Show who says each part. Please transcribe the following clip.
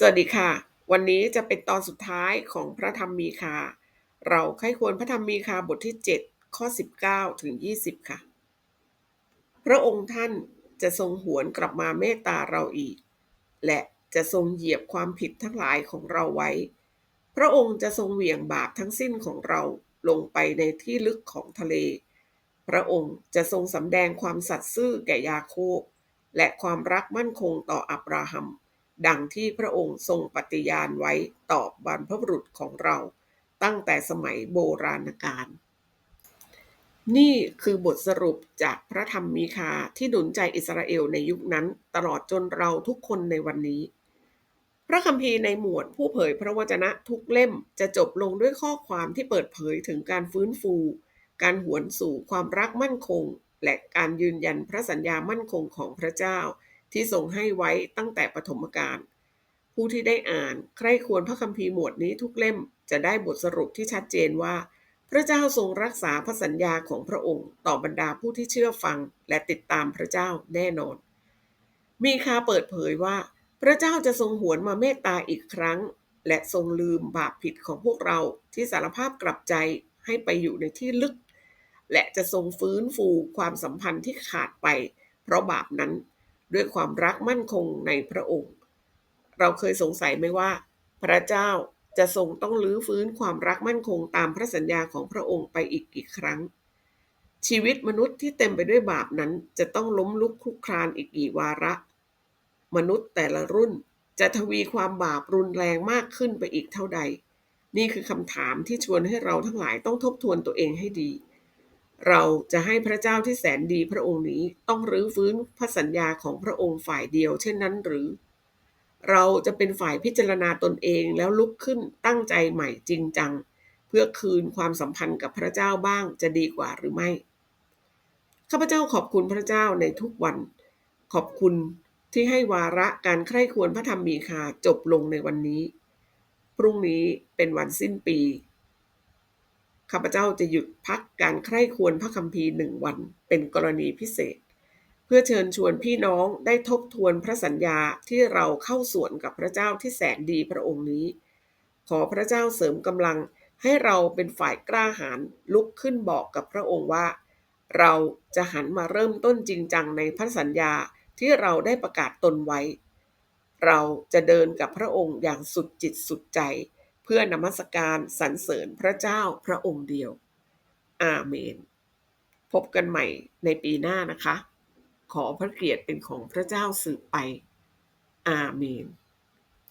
Speaker 1: สวัสดีค่ะ วันนี้จะเป็นตอนสุดท้ายของพระธรรมมีคา เราใครควรพระธรรมมีคาบทที่ 7 ข้อ 19 ถึง 20 ค่ะ พระองค์ท่านจะทรงหวนกลับมาเมตตาเราอีก และจะทรงเหยียบความผิดทั้งหลายของเราไว้ พระองค์จะทรงเหวี่ยงบาปทั้งสิ้นของเราลงไปในที่ลึกของทะเล พระองค์จะทรงสำแดงความสัตย์ซื่อแก่ยาโคบและความรักมั่นคงต่ออับราฮัม ดังที่พระองค์ทรงปฏิญาณไว้ต่อบรรพบุรุษของเราตั้งแต่สมัยโบราณกาลนี่คือบทสรุปจากพระธรรมมีคาที่หนุนใจอิสราเอลในยุคนั้นตลอดจนเราทุกคนในวันนี้ พระคัมภีร์ในหมวดผู้เผยพระวจนะทุกเล่มจะจบลงด้วยข้อความที่เปิดเผยถึงการฟื้นฟู การหวนสู่ความรักมั่นคง และการยืนยันพระสัญญามั่นคงของพระเจ้า ที่ทรงให้ไว้ตั้งแต่ปฐมกาลผู้ที่ได้อ่านใครควรพระคัมภีร์หมวดนี้ทุกเล่มจะได้บทสรุปที่ชัดเจนว่า พระเจ้าทรงรักษาพระสัญญาของพระองค์ ต่อบรรดาผู้ที่เชื่อฟังและติดตามพระเจ้าแน่นอน มีคาเปิดเผยว่า พระเจ้าจะทรงหวนมาเมตตาอีกครั้ง และทรงลืมบาปผิดของพวกเราที่สารภาพกลับใจให้ไปอยู่ในที่ลึก และจะทรงฟื้นฟูความสัมพันธ์ที่ขาดไป เพราะบาปนั้น ด้วยความรักมั่นคงในพระองค์ เราเคยสงสัยไหมว่า พระเจ้าจะทรงต้องลื้อฟื้นความรักมั่นคงตามพระสัญญาของพระองค์ไปอีกกี่ครั้ง ชีวิตมนุษย์ที่เต็มไปด้วยบาปนั้นจะต้องล้มลุกคลุกคลานอีกกี่วาระ มนุษย์แต่ละรุ่นจะทวีความบาปรุนแรงมากขึ้นไปอีกเท่าใด นี่คือคำถามที่ชวนให้เราทั้งหลายต้องทบทวนตัวเองให้ดี เราจะให้พระเจ้าที่แสนดีพระองค์นี้ต้องรื้อฟื้นพระสัญญาของพระองค์ฝ่ายเดียว เช่นนั้นหรือ เราจะเป็นฝ่ายพิจารณาตนเองแล้วลุกขึ้นตั้งใจใหม่จริงจัง เพื่อคืนความสัมพันธ์กับพระเจ้าบ้างจะดีกว่าหรือไม่ข้าพเจ้าขอบคุณพระเจ้าในทุกวัน ขอบคุณที่ให้วาระการใคร่ควรพระธรรมมีคาจบลงในวันนี้ พรุ่งนี้เป็นวันสิ้นปี ข้าพเจ้าจะหยุดพักการใคร่ควรพระคัมภีร์หนึ่งวันเป็นกรณีพิเศษ เพื่อเชิญชวนพี่น้องได้ทบทวนพระสัญญาที่เราเข้าส่วนกับพระเจ้าที่แสนดีพระองค์นี้ ขอพระเจ้าเสริมกำลังให้เราเป็นฝ่ายกล้าหาญลุกขึ้นบอกกับพระองค์ว่า เราจะหันมาเริ่มต้นจริงจังในพระสัญญาที่เราได้ประกาศตนไว้ เราจะเดินกับพระองค์อย่างสุดจิตสุดใจ พื่อนมัสการสรรเสริญพระเจ้าพระองค์เดียว อาเมน พบกันใหม่ในปีหน้านะคะ ขอพระเกียรติเป็นของพระเจ้าสืบไป อาเมน